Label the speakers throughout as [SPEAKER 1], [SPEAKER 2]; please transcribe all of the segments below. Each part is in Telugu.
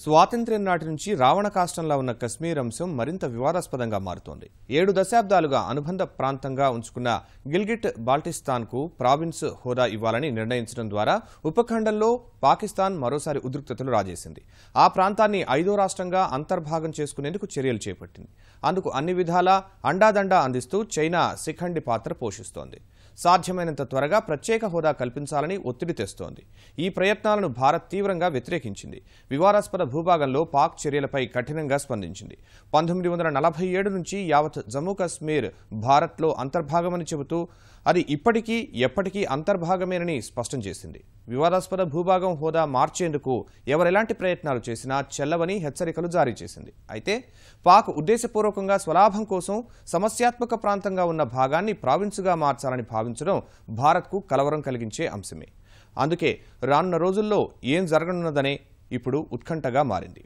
[SPEAKER 1] స్వాతంత్ర్యం నాటి నుంచి రావణ కాష్టంలా ఉన్న కశ్మీర్ అంశం మరింత వివాదాస్పదంగా మారుతోంది. ఏడు దశాబ్దాలుగా అనుబంధ ప్రాంతంగా ఉంచుకున్న గిల్గిట్ బాల్టిస్తాన్కు ప్రావిన్స్ హోదా ఇవ్వాలని నిర్ణయించడం ద్వారా ఉపఖండంలో పాకిస్తాన్ మరోసారి ఉద్రిక్తతలు రాజేసింది. ఆ ప్రాంతాన్ని ఐదో రాష్ట్రంగా అంతర్భాగం చేసుకునేందుకు చర్యలు చేపట్టింది. అందుకు అన్ని విధాలా అండాదండా అందిస్తూ చైనా శిఖండి పాత్ర పోషిస్తోంది. సాధ్యమైనంత త్వరగా ప్రత్యేక హోదా కల్పించాలని ఒత్తిడి తెస్తోంది. ఈ ప్రయత్నాలను భారత్ తీవ్రంగా వ్యతిరేకించింది. వివాదాస్పద భూభాగంలో పాక్ చర్యలపై కఠినంగా స్పందించింది. పంతొమ్మిది వందల నలభై ఏడు నుంచి యావత్ జమ్మూ కశ్మీర్ భారత్లో అంతర్భాగమని చెబుతూ అది ఇప్పటికీ ఎప్పటికీ అంతర్భాగమేనని స్పష్టం చేసింది. వివాదాస్పద భూభాగం హోదా మార్చేందుకు ఎవరెలాంటి ప్రయత్నాలు చేసినా చెల్లవని హెచ్చరికలు జారీ చేసింది. అయితే పాక్ ఉద్దేశపూర్వకంగా స్వలాభం కోసం సమస్యాత్మక ప్రాంతంగా ఉన్న భాగాన్ని ప్రావిన్సుగా మార్చాలని భావించడం భారత్కు కలవరం కలిగించే అంశమే. అందుకే రానున్న రోజుల్లో ఏం జరగనున్నదనే ఇప్పుడు ఉత్కంఠగా మారింది.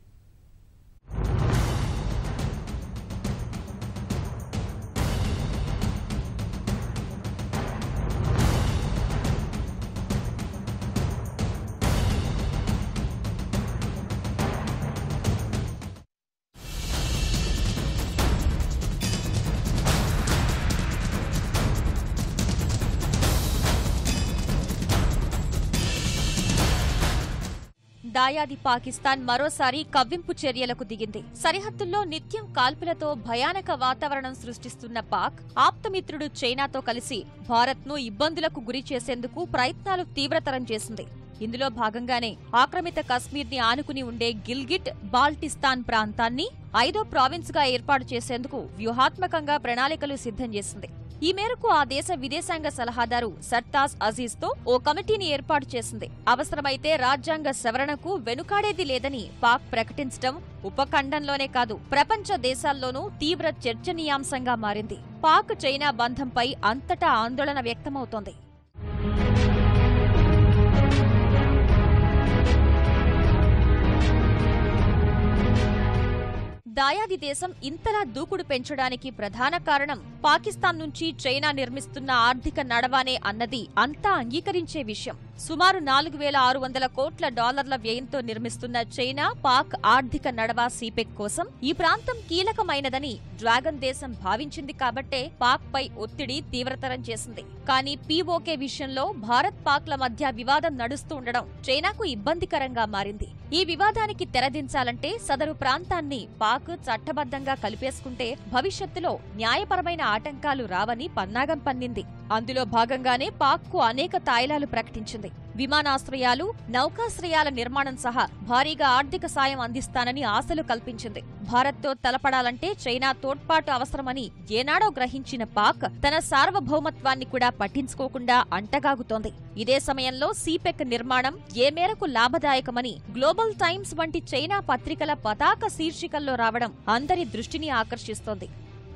[SPEAKER 2] దాయాది పాకిస్తాన్ మరోసారి కవ్వింపు చర్యలకు దిగింది. సరిహద్దుల్లో నిత్యం కాల్పులతో భయానక వాతావరణం సృష్టిస్తున్న పాక్ ఆప్తమిత్రుడు చైనాతో కలిసి భారత్ను ఇబ్బందులకు గురి చేసేందుకు ప్రయత్నాలు తీవ్రతరం చేసింది. ఇందులో భాగంగానే ఆక్రమిత కశ్మీర్ని ఆనుకుని ఉండే గిల్గిట్ బాల్టిస్తాన్ ప్రాంతాన్ని ఐదో ప్రావిన్స్గా ఏర్పాటు చేసేందుకు వ్యూహాత్మకంగా ప్రణాళికలు సిద్ధం చేసింది. ఈ మేరకు ఆ దేశ విదేశాంగ సలహాదారు సర్తాజ్ అజీజ్తో ఓ కమిటీని ఏర్పాటు చేసింది. అవసరమైతే రాజ్యాంగ సవరణకు వెనుకాడేది లేదని పాక్ ప్రకటించడం ఉపఖండంలోనే కాదు ప్రపంచ దేశాల్లోనూ తీవ్ర చర్చనీయాంశంగా మారింది. పాక్ చైనా బంధంపై అంతటా ఆందోళన వ్యక్తమవుతోంది. దాయాది దేశం ఇంతలా దూకుడు పెంచడానికి ప్రధాన కారణం పాకిస్తాన్ నుంచి చైనా నిర్మిస్తున్న ఆర్థిక నడవానే అన్నది అంతా అంగీకరించే విషయం. సుమారు నాలుగు వేల ఆరు వందల కోట్ల డాలర్ల వ్యయంతో నిర్మిస్తున్న చైనా పాక్ ఆర్థిక నడవా సీపెక్ కోసం ఈ ప్రాంతం కీలకమైనదని డ్రాగన్ దేశం భావించింది కాబట్టే పాక్ పై ఒత్తిడి తీవ్రతరం చేసింది. కానీ పీఓకే విషయంలో భారత్ పాక్ల మధ్య వివాదం నడుస్తూ ఉండడం చైనాకు ఇబ్బందికరంగా మారింది. ఈ వివాదానికి తెరదించాలంటే సదరు ప్రాంతాన్ని పాక్ చట్టబద్ధంగా కలిపేసుకుంటే భవిష్యత్తులో న్యాయపరమైన ఆటంకాలు రావని పన్నాగం పన్నింది. అందులో భాగంగానే పాక్కు అనేక తాయిలాలు ప్రకటించింది. విమానాశ్రయాలు నౌకాశ్రయాల నిర్మాణం సహా భారీగా ఆర్థిక సాయం అందిస్తానని ఆశలు కల్పించింది. భారత్తో తలపడాలంటే చైనా తోడ్పాటు అవసరమని ఏనాడో గ్రహించిన పాక్ తన సార్వభౌమత్వాన్ని కూడా పట్టించుకోకుండా అంటగాగుతోంది. ఇదే సమయంలో సీపెక్ నిర్మాణం ఏ మేరకు లాభదాయకమని గ్లోబల్ టైమ్స్ వంటి చైనా పత్రికల పతాక శీర్షికల్లో రావడం అందరి దృష్టిని ఆకర్షిస్తోంది.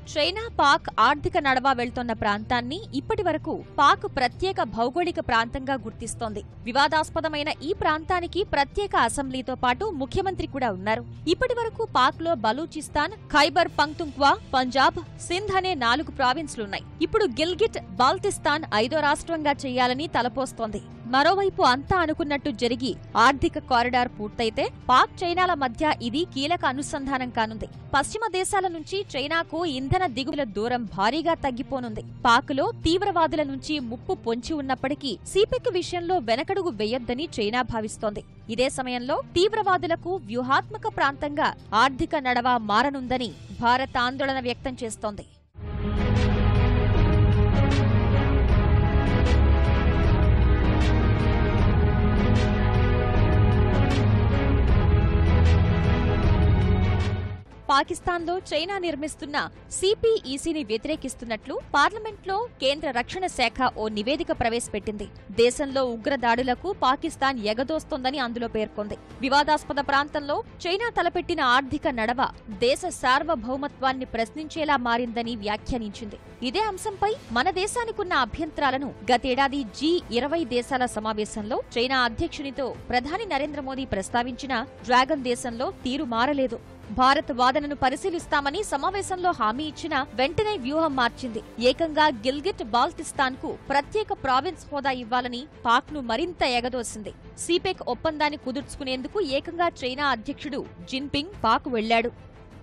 [SPEAKER 2] చైనా పాక్ ఆర్థిక నడవా వెళ్తోన్న ప్రాంతాన్ని ఇప్పటి వరకు పాక్ ప్రత్యేక భౌగోళిక ప్రాంతంగా గుర్తిస్తోంది. వివాదాస్పదమైన ఈ ప్రాంతానికి ప్రత్యేక అసెంబ్లీతో పాటు ముఖ్యమంత్రి కూడా ఉన్నారు. ఇప్పటి వరకు పాక్లో బలూచిస్తాన్ ఖైబర్ పంక్తుంక్వా పంజాబ్ సింధ్ అనే నాలుగు ప్రావిన్స్లున్నాయి. ఇప్పుడు గిల్గిట్ బాల్తిస్తాన్ ఐదో రాష్ట్రంగా చేయాలని తలపోస్తోంది. మరోవైపు అంతా అనుకున్నట్టు జరిగి ఆర్థిక కారిడార్ పూర్తయితే పాక్ చైనాల మధ్య ఇది కీలక అనుసంధానం కానుంది. పశ్చిమ దేశాల నుంచి చైనాకు ఇంధన దిగువల దూరం భారీగా తగ్గిపోనుంది. పాక్లో తీవ్రవాదుల నుంచి ముప్పు పొంచి ఉన్నప్పటికీ సీపెక్ విషయంలో వెనకడుగు వేయొద్దని చైనా భావిస్తోంది. ఇదే సమయంలో తీవ్రవాదులకు వ్యూహాత్మక ప్రాంతంగా ఆర్థిక నడవ మారనుందని భారత్ ఆందోళన వ్యక్తం చేస్తోంది. పాకిస్తాన్లో చైనా నిర్మిస్తున్న సిపిఈసిని వ్యతిరేకిస్తున్నట్లు పార్లమెంట్లో కేంద్ర రక్షణ శాఖ ఓ నివేదిక ప్రవేశపెట్టింది. దేశంలో ఉగ్రదాడులకు పాకిస్తాన్ ఎగదోస్తోందని అందులో పేర్కొంది. వివాదాస్పద ప్రాంతంలో చైనా తలపెట్టిన ఆర్థిక నడవ దేశ సార్వభౌమత్వాన్ని ప్రశ్నించేలా మారిందని వ్యాఖ్యానించింది. ఇదే అంశంపై మన దేశానికున్న అభ్యంతరాలను గతేడాది జీ ఇరవై దేశాల సమావేశంలో చైనా అధ్యక్షునితో ప్రధాని నరేంద్ర మోదీ ప్రస్తావించిన డ్రాగన్ దేశంలో తీరు మారలేదు. భారత్ వాదనను పరిశీలిస్తామని సమావేశంలో హామీ ఇచ్చిన వెంటనే వ్యూహం మార్చింది. ఏకంగా గిల్గిట్ బాల్టిస్తాన్కు ప్రత్యేక ప్రావిన్స్ హోదా ఇవ్వాలని పాక్ను మరింత ఎగదోసింది. సిపెక్ ఒప్పందాన్ని కుదుర్చుకునేందుకు ఏకంగా చైనా అధ్యక్షుడు జిన్పింగ్ పాక్ వెళ్ళాడు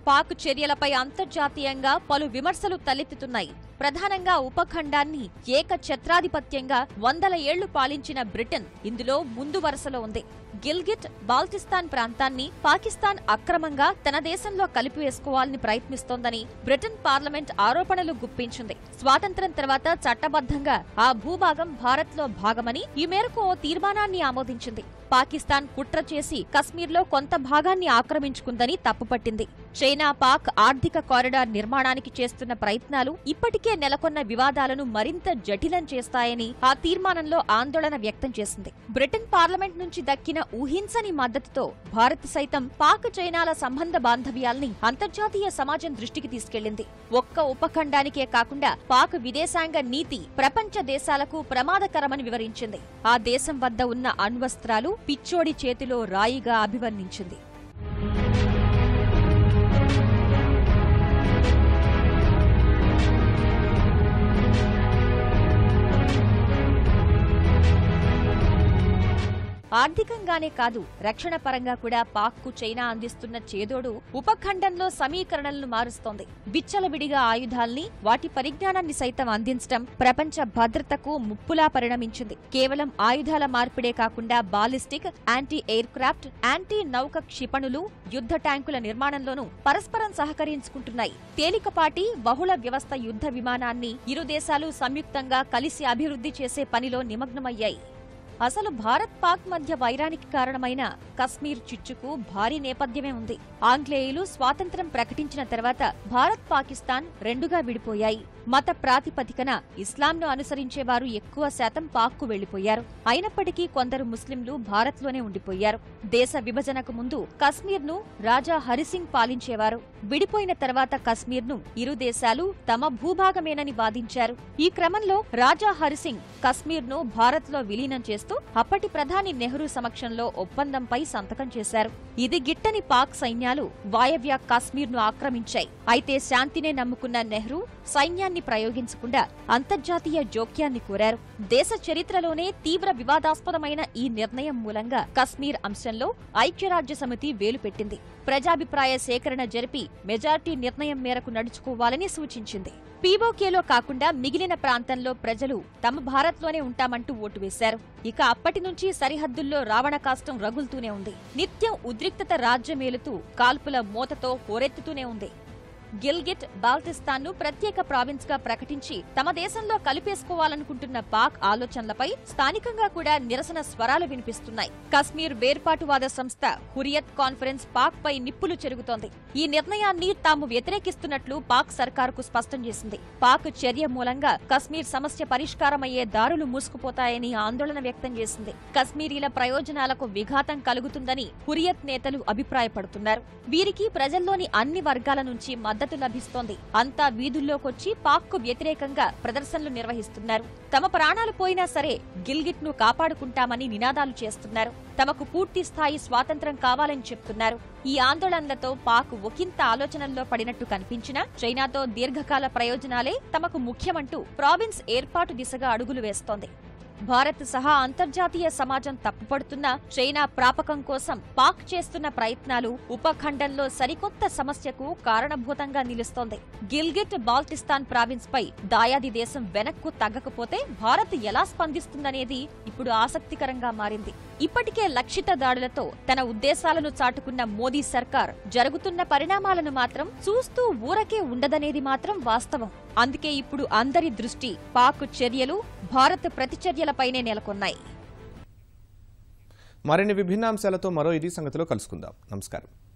[SPEAKER 2] పాక్ చర్యలపై అంతర్జాతీయంగా పలు విమర్శలు తలెత్తుతున్నాయి. ప్రధానంగా ఉపఖండాన్ని ఏక ఛత్రాధిపత్యంగా వందల ఏళ్ళు పాలించిన బ్రిటన్ ఇందులో ముందు వరుసలో ఉంది. గిల్గిట్ బాల్టిస్తాన్ ప్రాంతాన్ని పాకిస్తాన్ అక్రమంగా తన దేశంలో కలిపివేసుకోవాలని ప్రయత్నిస్తోందని బ్రిటన్ పార్లమెంట్ ఆరోపణలు గుప్పించింది. స్వాతంత్ర్యం తర్వాత చట్టబద్ధంగా ఆ భూభాగం భారత్లో భాగమని ఈ మేరకు ఓ తీర్మానాన్ని ఆమోదించింది. పాకిస్తాన్ కుట్ర చేసి కశ్మీర్లో కొంత భాగాన్ని ఆక్రమించుకుందని తప్పుపట్టింది. చైనా పాక్ ఆర్థిక కారిడార్ నిర్మాణానికి చేస్తున్న ప్రయత్నాలు ఇప్పటికే నెలకొన్న వివాదాలను మరింత జటిలం చేస్తాయని ఆ తీర్మానంలో ఆందోళన వ్యక్తం చేసింది. బ్రిటన్ పార్లమెంట్ నుంచి దక్కిన ఊహించని మద్దతుతో భారత్ సైతం పాక్ చైనాల సంబంధ బాంధవ్యాల్ని అంతర్జాతీయ సమాజం దృష్టికి తీసుకెళ్ళింది ఒక్క ఉపఖండానికే కాకుండా పాక్ విదేశాంగ నీతి ప్రపంచ దేశాలకు ప్రమాదకరమని వివరించింది. ఆ దేశం వద్ద ఉన్న అణ్వస్త్రాలు పిచ్చోడి చేతిలో రాయిగా అభివర్ణించింది. ఆర్థికంగానే కాదు రక్షణ పరంగా కూడా పాక్కు చైనా అందిస్తున్న చేదోడు ఉపఖండంలో సమీకరణలను మారుస్తోంది. విచ్చలవిడిగా ఆయుధాల్ని వాటి పరిజ్ఞానాన్ని సైతం అందించడం ప్రపంచ భద్రతకు ముప్పులా పరిణమించింది. కేవలం ఆయుధాల మార్పిడే కాకుండా ballistic anti aircraft anti నౌక క్షిపణులు యుద్ధ ట్యాంకుల నిర్మాణంలోనూ పరస్పరం సహకరించుకుంటున్నాయి. తేలికపాటి బహుళ వ్యవస్థ యుద్ధ విమానాన్ని ఇరు దేశాలు సంయుక్తంగా కలిసి అభివృద్ధి చేసే పనిలో నిమగ్నమయ్యాయి. అసలు భారత్ పాక్ మధ్య వైరానికి కారణమైన కశ్మీర్ చిచ్చుకు భారీ నేపథ్యమే ఉంది. ఆంగ్లేయులు స్వాతంత్ర్యం ప్రకటించిన తర్వాత భారత్ పాకిస్తాన్ రెండుగా విడిపోయాయి. మత ప్రాతిపదికన ఇస్లాంను అనుసరించేవారు ఎక్కువ శాతం పాక్కు వెళ్ళిపోయారు అయినప్పటికీ కొందరు ముస్లింలు భారత్లోనే ఉండిపోయారు. దేశ విభజనకు ముందు కశ్మీర్ను రాజా హరిసింగ్ పాలించేవారు. విడిపోయిన తర్వాత కశ్మీర్ను ఇరు దేశాలు తమ భూభాగమేనని వాదించారు. ఈ క్రమంలో రాజా హరిసింగ్ కశ్మీర్ను భారత్లో విలీనం చేస్తారు. చేస్తూ అప్పటి ప్రధాని నెహ్రూ సమక్షంలో ఒప్పందంపై సంతకం చేశారు. ఇది గిట్టని పాక్ సైన్యాలు వాయవ్య కాశ్మీర్ను ఆక్రమించాయి. అయితే శాంతినే నమ్ముకున్న నెహ్రూ సైన్యాన్ని ప్రయోగించకుండా అంతర్జాతీయ జోక్యాన్ని కోరారు. దేశ చరిత్రలోనే తీవ్ర వివాదాస్పదమైన ఈ నిర్ణయం మూలంగా కశ్మీర్ అంశంలో ఐక్యరాజ్య సమితి వేలుపెట్టింది ప్రజాభిప్రాయ సేకరణ జరిపి మెజార్టీ నిర్ణయం మేరకు నడుచుకోవాలని సూచించింది. పీఓకేలో కాకుండా మిగిలిన ప్రాంతంలో ప్రజలు తమ భారత్లోనే ఉంటామంటూ ఓటు వేశారు. ఇక అప్పటి నుంచి సరిహద్దుల్లో రావణ కాష్టం రగులుతూనే ఉంది. నిత్యం ఉద్రిక్తత రాజ్యమేలుతూ కాల్పుల మోతతో హోరెత్తుతూనే ఉంది. గిల్గిట్ బాల్టిస్తాన్ను ప్రత్యేక ప్రావిన్స్గా ప్రకటించి తమ దేశంలో కలిపేసుకోవాలనుకుంటున్న పాక్ ఆలోచనలపై స్థానికంగా కూడా నిరసన స్వరాలు వినిపిస్తున్నాయి. కశ్మీర్ వేర్పాటువాద సంస్థ హురియత్ కాన్ఫరెన్స్ పాక్ పై నిప్పులు చెరుగుతోంది. ఈ నిర్ణయాన్ని తాము వ్యతిరేకిస్తున్నట్లు పాక్ సర్కారుకు స్పష్టం చేసింది. పాక్ చర్య మూలంగా కశ్మీర్ సమస్య పరిష్కారమయ్యే దారులు మూసుకుపోతాయని ఆందోళన వ్యక్తం చేసింది. కశ్మీరీల ప్రయోజనాలకు విఘాతం కలుగుతుందని హురియత్ నేతలు అభిప్రాయపడుతున్నారు. వీరికి ప్రజల్లోని అన్ని వర్గాల నుంచి మద్దతు లభిస్తోంది. అంతా వీధుల్లోకొచ్చి పాక్కు వ్యతిరేకంగా ప్రదర్శనలు నిర్వహిస్తున్నారు. తమ ప్రాణాలు పోయినా సరే గిల్గిట్ను కాపాడుకుంటామని నినాదాలు చేస్తున్నారు. తమకు పూర్తి స్థాయి స్వాతంత్రం కావాలని చెప్తున్నారు. ఈ ఆందోళనలతో పాక్ ఒకంత ఆలోచనల్లో పడినట్టు కనిపించినా చైనాతో దీర్ఘకాల ప్రయోజనాలే తమకు ముఖ్యమంటూ ప్రావిన్స్ ఏర్పాటు దిశగా అడుగులు వేస్తోంది. భారత్ సహా అంతర్జాతీయ సమాజం తప్పుపడుతున్న చైనా ప్రాపకం కోసం పాక్ చేస్తున్న ప్రయత్నాలు ఉపఖండంలో సరికొత్త సమస్యకు కారణభూతంగా నిలుస్తోంది. గిల్గిట్ బాల్టిస్తాన్ ప్రావిన్స్ పై దాయాది దేశం వెనక్కు తగ్గకపోతే భారత్ ఎలా స్పందిస్తుందనేది ఇప్పుడు ఆసక్తికరంగా మారింది. ఇప్పటికే లక్షిత దాడులతో తన ఉద్దేశాలను చాటుకున్న మోదీ సర్కార్ జరుగుతున్న పరిణామాలను మాత్రం చూస్తూ ఊరకే ఉండదనేది మాత్రం వాస్తవం. అందుకే ఇప్పుడు అందరి దృష్టి పాక్ చర్యలు భారత్ ప్రతిచర్యలపైనే నెలకొన్నాయి.
[SPEAKER 1] మరిన్ని విభిన్నాంశాలతో మరో ఇది సంగతిలో కలుసుకుందాం. నమస్కారం.